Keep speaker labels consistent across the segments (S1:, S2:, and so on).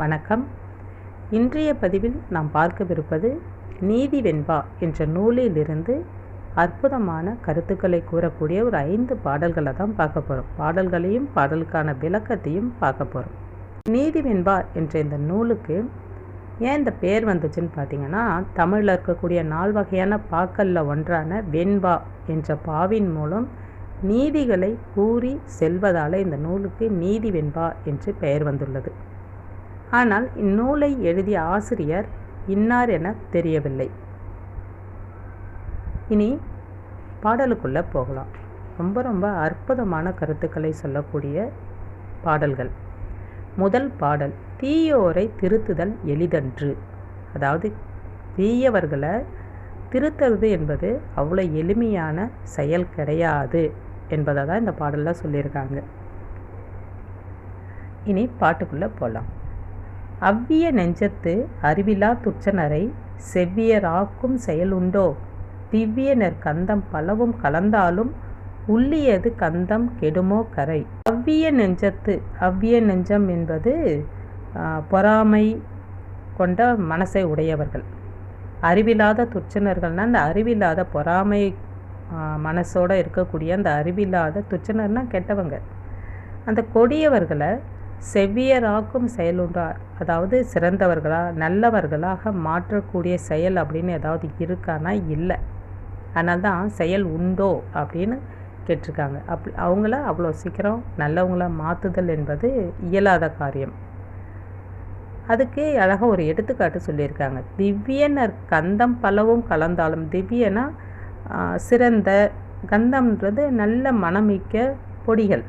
S1: வணக்கம். இன்றைய பதிவில் நாம் பார்க்கவிருப்பது நீதி வெண்பா என்ற நூலிலிருந்து அற்புதமான கருத்துக்களை கூறக்கூடிய ஒரு ஐந்து பாடல்களை தான் பார்க்க போகிறோம் பாடல்களையும் பாடலுக்கான விளக்கத்தையும் பார்க்க போகிறோம் நீதி வெண்பா என்ற இந்த நூலுக்கு ஏன் இந்த பேர் வந்துச்சுன்னு பார்த்தீங்கன்னா தமிழில் இருக்கக்கூடிய நால் வகையான பாக்களில் ஒன்றான வெண்பா என்ற பாவின் மூலம் நீதிகளை கூறி செல்வதால் இந்த நூலுக்கு நீதி வெண்பா என்று பெயர் வந்துள்ளது. ஆனால் இந்நூலை எழுதிய ஆசிரியர் இன்னார் என தெரியவில்லை. இனி பாடலுக்குள்ளே போகலாம். ரொம்ப ரொம்ப அற்புதமான கருத்துக்களை சொல்லக்கூடிய பாடல்கள். முதல் பாடல் தீயோரை திருத்துதல் எளிதன்று. அதாவது தீயவர்களை திருத்துறது என்பது அவ்வளோ எளிமையான செயல் கிடையாது என்பதை தான் இந்த பாடலில் சொல்லியிருக்காங்க. இனி பாட்டுக்குள்ளே போகலாம். அவ்விய நெஞ்சத்து அறிவிலா துச்சனரை செவ்வியராக்கும் செயலுண்டோ? திவ்வியனர் கந்தம் பலவும் கலந்தாலும் உள்ளியது கந்தம் கெடுமோ கரை? அவ்விய நெஞ்சத்து அவ்விய நெஞ்சம் என்பது பொறாமை கொண்ட மனசை உடையவர்கள். அறிவில்லாத துச்சனர்கள்னால் அந்த அறிவில்லாத பொறாமை மனசோடு இருக்கக்கூடிய அந்த அறிவில்லாத துச்சனர்னால் கெட்டவங்க. அந்த கொடியவர்களை செவ்வியராக்கும் செயலுண்டார் அதாவது சிறந்தவர்களா நல்லவர்களாக மாற்றக்கூடிய செயல் அப்படின்னு ஏதாவது இருக்கானா? இல்லை. அதனால தான் செயல் உண்டோ அப்படின்னு கேட்டிருக்காங்க. அப் அவங்கள அவ்வளோ சீக்கிரம் நல்லவங்கள மாற்றுதல் என்பது இயலாத காரியம். அதுக்கு அழகாக ஒரு எடுத்துக்காட்டு சொல்லியிருக்காங்க. திவ்யனர் கந்தம் பலவும் கலந்தாலும் திவ்யனா சிறந்த கந்தம்ன்றது நல்ல மனமிக்க பொடிகள்.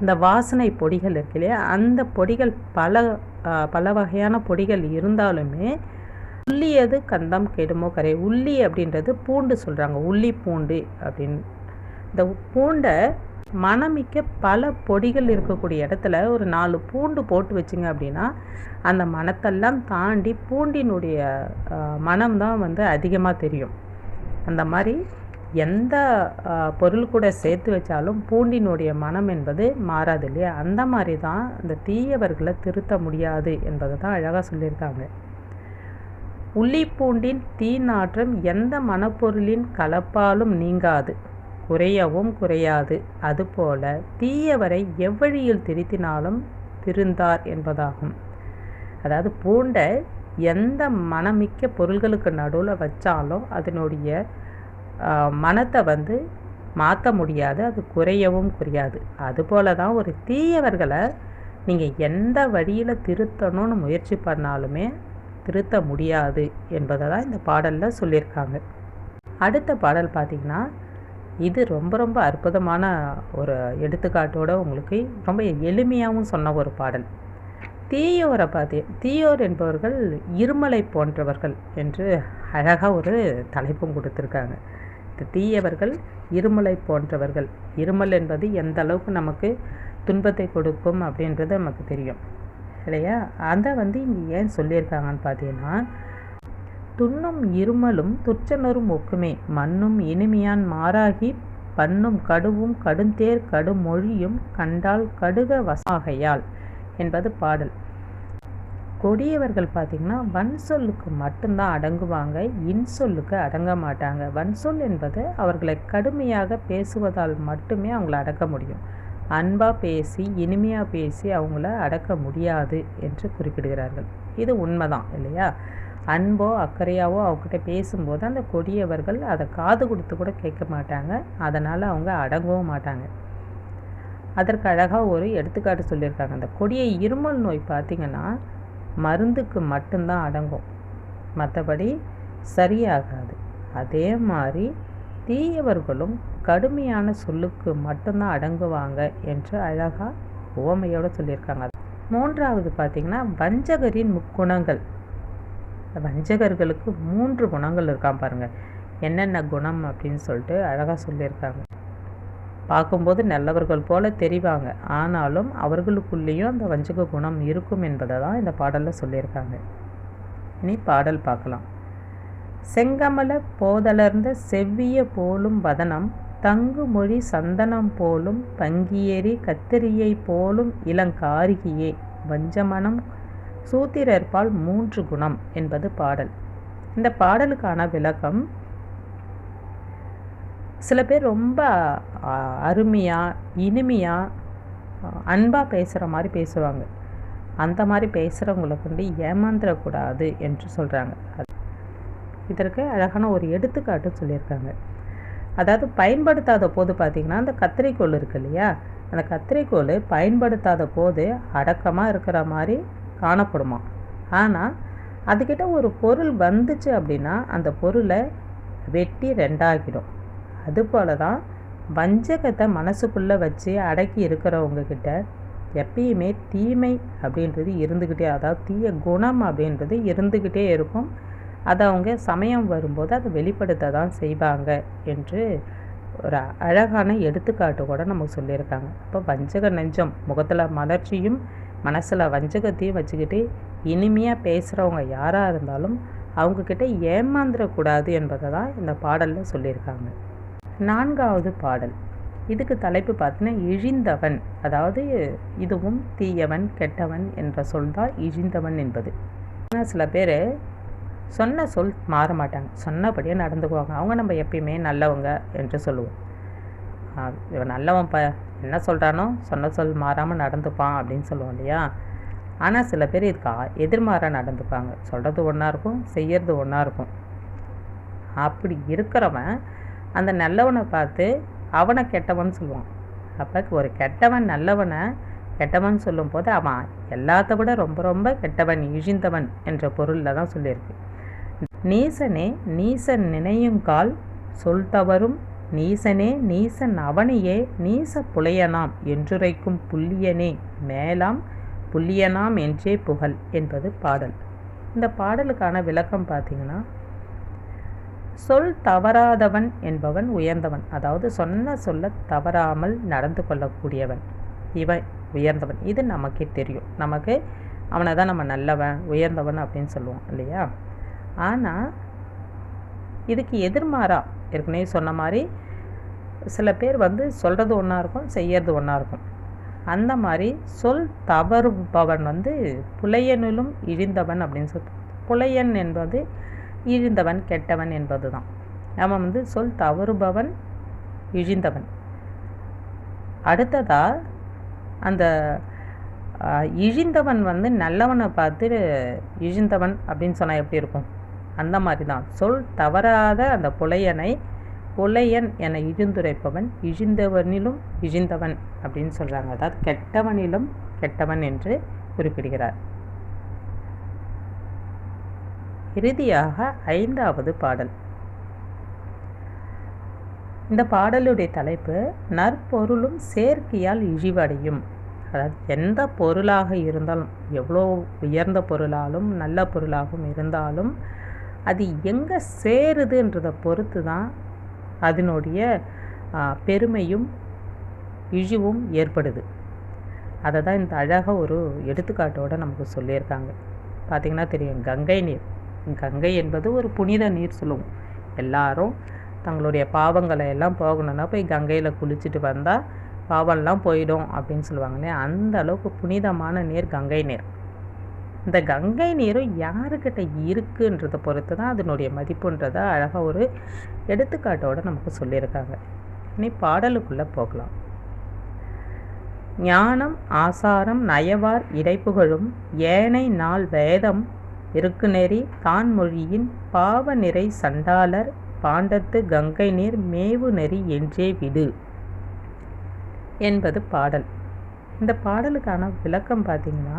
S1: இந்த வாசனை பொடிகள் இருக்கு இல்லையா? அந்த பொடிகள் பல பல வகையான பொடிகள் இருந்தாலுமே உள்ளியது கந்தம் கெடுமோ கரை உள்ளி அப்படின்றது பூண்டு சொல்கிறாங்க உள்ளி பூண்டு அப்படின்னு. இந்த பூண்டை மணமிக்க பல பொடிகள் இருக்கக்கூடிய இடத்துல ஒரு நாலு பூண்டு போட்டு வச்சுங்க அப்படின்னா அந்த மனத்தெல்லாம் தாண்டி பூண்டினுடைய மனம் தான் வந்து அதிகமாக தெரியும். அந்த மாதிரி எந்த பொருள் கூட சேர்த்து வச்சாலும் பூண்டினுடைய மனம் என்பது மாறாது இல்லையா? அந்த மாதிரி தான் இந்த தீயவர்களை திருத்த முடியாது என்பதை தான் அழகாக சொல்லியிருக்காங்க. உள்ளிப்பூண்டின் தீ நாற்றம் எந்த மனப்பொருளின் கலப்பாலும் நீங்காது குறையவும் குறையாது. அதுபோல தீயவரை எவ்வழியில் திருத்தினாலும் திருந்தார் என்பதாகும். அதாவது பூண்டை எந்த மனமிக்க பொருள்களுக்கு நடுவில் வச்சாலும் அதனுடைய மனத்தை வந்து மாற்ற முடியாது அது குறையவும் குறையாது. அதுபோல தான் ஒரு தீயவர்களை நீங்கள் எந்த வழியில் திருத்தணும்னு முயற்சி பண்ணாலுமே திருத்த முடியாது என்பதை தான் இந்த பாடலில் சொல்லியிருக்காங்க. அடுத்த பாடல் பார்த்திங்கன்னா இது ரொம்ப ரொம்ப அற்புதமான ஒரு எடுத்துக்காட்டோட உங்களுக்கு ரொம்ப எளிமையாகவும் சொன்ன ஒரு பாடல். தீயோரை பார்த்தி தீயோர் என்பவர்கள் இருமலை போன்றவர்கள் என்று அழகாக ஒரு தலைப்பும் கொடுத்துருக்காங்க. தீயவர்கள் இருமலை போன்றவர்கள். இருமல் என்பது எந்த அளவுக்கு நமக்கு துன்பத்தை கொடுக்கும் அப்படின்றது நமக்கு தெரியும். இல்லையா? அதை வந்து இங்கே ஏன் சொல்லியிருக்காங்கன்னு பார்த்தீங்கன்னா துண்ணும் இருமலும் துச்சனரும் ஒக்குமே. மண்ணும் இனிமையான் மாறாகி பண்ணும் கடுவும் கடுந்தேர் கடுமொழியும் கண்டால் கடுக வசாகையால் என்பது பாடல். கொடியவர்கள் பார்த்திங்கன்னா வன் சொல்லுக்கு மட்டும்தான் அடங்குவாங்க இன்சொல்லுக்கு அடங்க மாட்டாங்க. வன் சொல் என்பது அவர்களை கடுமையாக பேசுவதால் மட்டுமே அவங்கள அடக்க முடியும். அன்பாக பேசி இனிமையாக பேசி அவங்கள அடக்க முடியாது என்று குறிப்பிடுகிறார்கள். இது உண்மைதான் இல்லையா? அன்போ அக்கறையாவோ அவங்ககிட்ட பேசும்போது அந்த கொடியவர்கள் அதை காது கொடுத்து கூட கேட்க மாட்டாங்க. அதனால் அவங்க அடங்கவும் மாட்டாங்க. அதற்கு அழகாக ஒரு எடுத்துக்காட்டு சொல்லியிருக்காங்க. அந்த கொடிய இருமல் நோய் பார்த்திங்கன்னா மருந்துக்கு மட்டும்தான் அடங்கும். மற்றபடி சரியாகாது. அதே மாதிரி தீயவர்களும் கடுமையான சொல்லுக்கு மட்டும்தான் அடங்குவாங்க என்று அழகாக ஓமையோடு சொல்லியிருக்காங்க. மூன்றாவது பார்த்திங்கன்னா வஞ்சகரின் முக்குணங்கள். வஞ்சகர்களுக்கு மூன்று குணங்கள் இருக்கான் பாருங்கள் என்னென்ன குணம் அப்படின்னு சொல்லிட்டு அழகாக சொல்லியிருக்காங்க. பார்க்கும்போது நல்லவர்கள் போல தெரிவாங்க. ஆனாலும் அவர்களுக்குள்ளேயும் அந்த வஞ்சக குணம் இருக்கும் என்பதை தான் இந்த பாடலில் சொல்லியிருக்காங்க. இனி பாடல் பார்க்கலாம். செங்கமல போதலர்ந்த செவ்விய போலும் வதனம் தங்கு மொழி சந்தனம் போலும் பங்கியேறி கத்திரியை போலும் இளங்காரிகியே வஞ்சமனம் சூத்திரர்பால் மூன்று குணம் என்பது பாடல். இந்த பாடலுக்கான விளக்கம் சில பேர் ரொம்ப அருமையாக இனிமையாக அன்பாக பேசுகிற மாதிரி பேசுவாங்க. அந்த மாதிரி பேசுகிறவங்களுக்கு வந்து ஏமாந்துடக்கூடாது என்று சொல்கிறாங்க இதற்கு அழகான ஒரு எடுத்துக்காட்டு சொல்லியிருக்காங்க. அதாவது பயன்படுத்தாத போது பார்த்திங்கன்னா அந்த கத்திரிக்கோள் இருக்கு இல்லையா? அந்த கத்திரிக்கோள் பயன்படுத்தாத போது அடக்கமாக இருக்கிற மாதிரி காணப்படுமா? ஆனால் அதுக்கிட்ட ஒரு பொருள் வந்துச்சு அப்படின்னா அந்த பொருளை வெட்டி ரெண்டாகிடும். அதுபோல தான் வஞ்சகத்தை மனசுக்குள்ளே வச்சு அடக்கி இருக்கிறவங்க கிட்ட எப்பயுமே தீமை அப்படின்றது இருந்துக்கிட்டே அதாவது தீய குணம் அப்படின்றது இருந்துக்கிட்டே இருக்கும். அதை அவங்க சமயம் வரும்போது அதை வெளிப்படுத்த தான் செய்வாங்க என்று ஒரு அழகான எடுத்துக்காட்டு கூட நமக்கு சொல்லியிருக்காங்க. அப்போ வஞ்சக நெஞ்சம் முகத்தில் மலர்ச்சியும் மனசில் வஞ்சகத்தையும் வச்சுக்கிட்டு இனிமையாக பேசுகிறவங்க யாராக இருந்தாலும் அவங்கக்கிட்ட ஏமாந்துடக்கூடாது என்பதை தான் இந்த பாடலில் சொல்லியிருக்காங்க. நான்காவது பாடல். இதுக்கு தலைப்பு பார்த்தீங்கன்னா இழிந்தவன். அதாவது இதுவும் தீயவன் கெட்டவன் என்ற சொல் தான் இழிந்தவன் என்பது. ஆனால் சில பேர் சொன்ன சொல் மாற மாட்டாங்க. சொன்னபடியே நடந்துக்குவாங்க. அவங்க நம்ம எப்பயுமே நல்லவங்க என்று சொல்லுவோம். இவன் நல்லவன் ப என்ன சொல்கிறானோ சொன்ன சொல் மாறாமல் நடந்துப்பான் அப்படின்னு சொல்லுவோம் இல்லையா? ஆனால் சில பேர் இதுக்கு எதிர்மாறாக நடந்துப்பாங்க. சொல்கிறது ஒன்றா இருக்கும் செய்யறது ஒன்றா இருக்கும். அப்படி இருக்கிறவன் அந்த நல்லவனை பார்த்து அவனை கெட்டவன் சொல்லுவான். அப்போ ஒரு கெட்டவன் நல்லவனை கெட்டவன் சொல்லும் போது அவன் எல்லாத்த விட ரொம்ப ரொம்ப கெட்டவன் இழிந்தவன் என்ற பொருளில் தான் சொல்லியிருக்கு. நீசனே நீசன் நினையுங்கால் சொல் தவறும் நீசனே நீசன் அவனையே நீச புலையனாம் என்றுரைக்கும் புல்லியனே மேலாம் புல்லியனாம் என்றே புகழ் என்பது பாடல். இந்த பாடலுக்கான விளக்கம் பார்த்தீங்கன்னா சொல் தவறாதவன் என்பவன் உயர்ந்தவன். அதாவது சொன்ன சொல்ல தவறாமல் நடந்து கொள்ளக்கூடியவன். இவன் உயர்ந்தவன். இது நமக்கே தெரியும். நமக்கு அவனை தான் நம்ம நல்லவன் உயர்ந்தவன் அப்படின்னு சொல்லுவோம் இல்லையா? ஆனால் இதுக்கு எதிர்மாறா? ஏற்கனவே சொன்ன மாதிரி சில பேர் வந்து சொல்கிறது ஒன்றா இருக்கும் செய்யறது ஒன்றா இருக்கும். அந்த மாதிரி சொல் தவறுபவன் வந்து புலையனிலும் இழிந்தவன் அப்படின்னு சொல் புலையன் என்பது இழிந்தவன் கெட்டவன் என்பது தான் நம்ம வந்து சொல் தவறுபவன் இழிந்தவன். அடுத்ததா அந்த இழிந்தவன் வந்து நல்லவனை பார்த்து இழிந்தவன் அப்படின்னு சொன்னால் எப்படி இருக்கும்? அந்த மாதிரி தான் சொல் தவறாத அந்த புலையனை புலையன் என இழிந்துரைப்பவன் இழிந்தவனிலும் இழிந்தவன் அப்படின்னு சொல்கிறாங்க அதாவது கெட்டவனிலும் கெட்டவன் என்று குறிப்பிடுகிறார். இறுதியாக ஐந்தாவது பாடல். இந்த பாடலுடைய தலைப்பு நற்பொருளும் சேர்க்கையால் இழிவடையும். அதாவது எந்த பொருளாக இருந்தாலும் எவ்வளோ உயர்ந்த பொருளாலும் நல்ல பொருளாகவும் இருந்தாலும் அது எங்கே சேருதுன்றதை பொறுத்து தான் அதனுடைய பெருமையும் இழிவும் ஏற்படுது. அதை தான் இந்த அழகாக ஒரு எடுத்துக்காட்டோடு நமக்கு சொல்லியிருக்காங்க. பார்த்திங்கன்னா தெரியும் கங்கை நீர். கங்கை என்பது ஒரு புனித நீர் சொல்லுவோம் எல்லாரும் தங்களுடைய பாவங்களை எல்லாம் போகணுன்னா போய் கங்கையில் குளிச்சுட்டு வந்தால் பாவம்லாம் போயிடும் அப்படின்னு சொல்லுவாங்களே அந்த அளவுக்கு புனிதமான நீர் கங்கை நீர். இந்த கங்கை நீரும் யாருக்கிட்ட இருக்குன்றதை பொறுத்து தான் அதனுடைய மதிப்புன்றதை அழகாக ஒரு எடுத்துக்காட்டோடு நமக்கு சொல்லியிருக்காங்க. இனி பாடலுக்குள்ளே போகலாம். ஞானம் ஆசாரம் நயவார் இடைப்புகழும் ஏனை நாள் வேதம் இருக்கு நெறி தான் மொழியின் பாவ நிறை சண்டாளர் பாண்டத்து கங்கை நீர் மேவு நெறி என்றே விடு. என்பது பாடல். இந்த பாடலுக்கான விளக்கம் பார்த்திங்கன்னா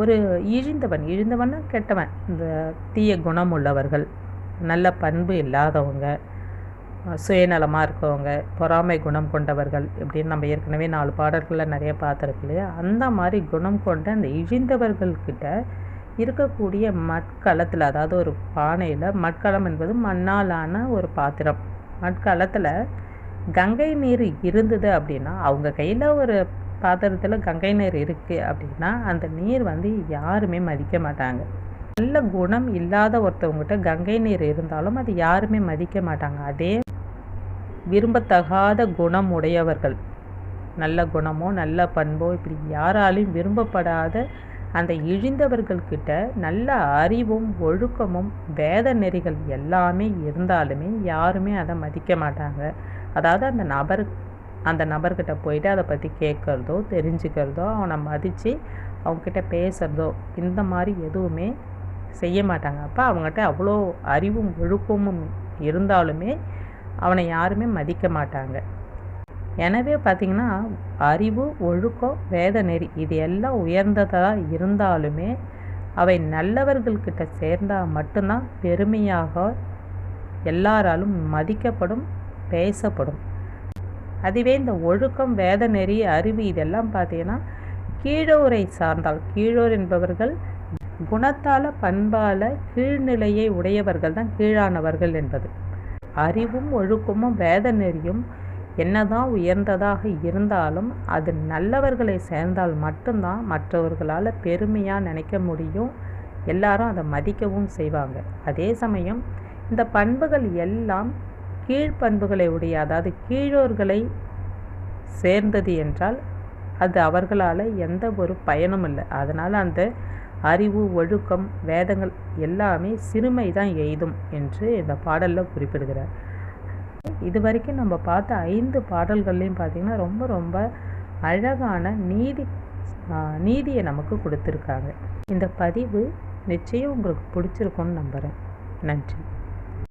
S1: ஒரு இழிந்தவன் இழிந்தவன்னா கெட்டவன் இந்த தீய குணம் உள்ளவர்கள் நல்ல பண்பு இல்லாதவங்க சுயநலமாக இருக்கவங்க பொறாமை குணம் கொண்டவர்கள் இப்படின்னு நம்ம ஏற்கனவே நாலு பாடல்களில் நிறைய பார்த்துருக்கு இல்லையா? அந்த மாதிரி குணம் கொண்ட அந்த இழிந்தவர்கள்கிட்ட இருக்கக்கூடிய மட்கலத்தில் அதாவது ஒரு பானையில் மட்கலம் என்பது மண்ணாலான ஒரு பாத்திரம். மட்கலத்தில் கங்கை நீர் இருந்தது அப்படின்னா அவங்க கையில் ஒரு பாத்திரத்தில் கங்கை நீர் இருக்குது அப்படின்னா அந்த நீர் வந்து யாருமே மதிக்க மாட்டாங்க. நல்ல குணம் இல்லாத ஒருத்தவங்ககிட்ட கங்கை நீர் இருந்தாலும் அது யாருமே மதிக்க மாட்டாங்க. அதே விரும்பத்தகாத குணம் உடையவர்கள். நல்ல குணமோ நல்ல பண்போ இப்படி யாராலையும் விரும்பப்படாத அந்த இழிந்தவர்கள்கிட்ட நல்ல அறிவும் ஒழுக்கமும் வேத நெறிகள் எல்லாமே இருந்தாலுமே யாருமே அதை மதிக்க மாட்டாங்க. அதாவது அந்த நபர் அந்த நபர்கிட்ட போயிட்டு அதை பற்றி கேட்குறதோ தெரிஞ்சுக்கிறதோ அவனை மதித்து அவங்கக்கிட்ட பேசுகிறதோ இந்த மாதிரி எதுவுமே செய்ய மாட்டாங்க. அப்போ அவங்ககிட்ட அவ்வளோ அறிவும் ஒழுக்கமும் இருந்தாலுமே அவனை யாருமே மதிக்க மாட்டாங்க. எனவே பார்த்திங்கன்னா அறிவு ஒழுக்கம் வேத நெறி இது எல்லாம் உயர்ந்ததாக இருந்தாலுமே அவை நல்லவர்கள்கிட்ட சேர்ந்தால் மட்டும்தான் பெருமையாக எல்லாராலும் மதிக்கப்படும் பேசப்படும். அதுவே இந்த ஒழுக்கம் வேத நெறி அறிவு இதெல்லாம் பார்த்தீங்கன்னா கீழோரை சார்ந்தால் கீழோர் என்பவர்கள் குணத்தால பண்பால கீழ்நிலையை உடையவர்கள் தான் கீழானவர்கள் என்பது. அறிவும் ஒழுக்கமும் வேத நெறியும் என்னதான் உயர்ந்ததாக இருந்தாலும் அது நல்லவர்களை சேர்ந்தால் மட்டும்தான் மற்றவர்களால் பெருமையாக நினைக்க முடியும். எல்லாரும் அதை மதிக்கவும் செய்வாங்க. அதே சமயம் இந்த பண்புகள் எல்லாம் கீழ்ப்பண்புகளை உடைய அதாவது கீழோர்களை சேர்ந்தது என்றால் அது அவர்களால் எந்த ஒரு பயனும் இல்லை. அதனால் அந்த அறிவு ஒழுக்கம் வேதங்கள் எல்லாமே சிறுமை தான் எய்தும் என்று இந்த பாடலில் குறிப்பிடுகிறார். இது வரைக்கும் நம்ம பார்த்த ஐந்து பாடல்கள்லையும் பார்த்திங்கன்னா ரொம்ப ரொம்ப அழகான நீதி நீதியை நமக்கு கொடுத்துருக்காங்க. இந்த பதிவு நிச்சயம் உங்களுக்கு பிடிச்சிருக்கும்னு நம்புகிறேன் நன்றி.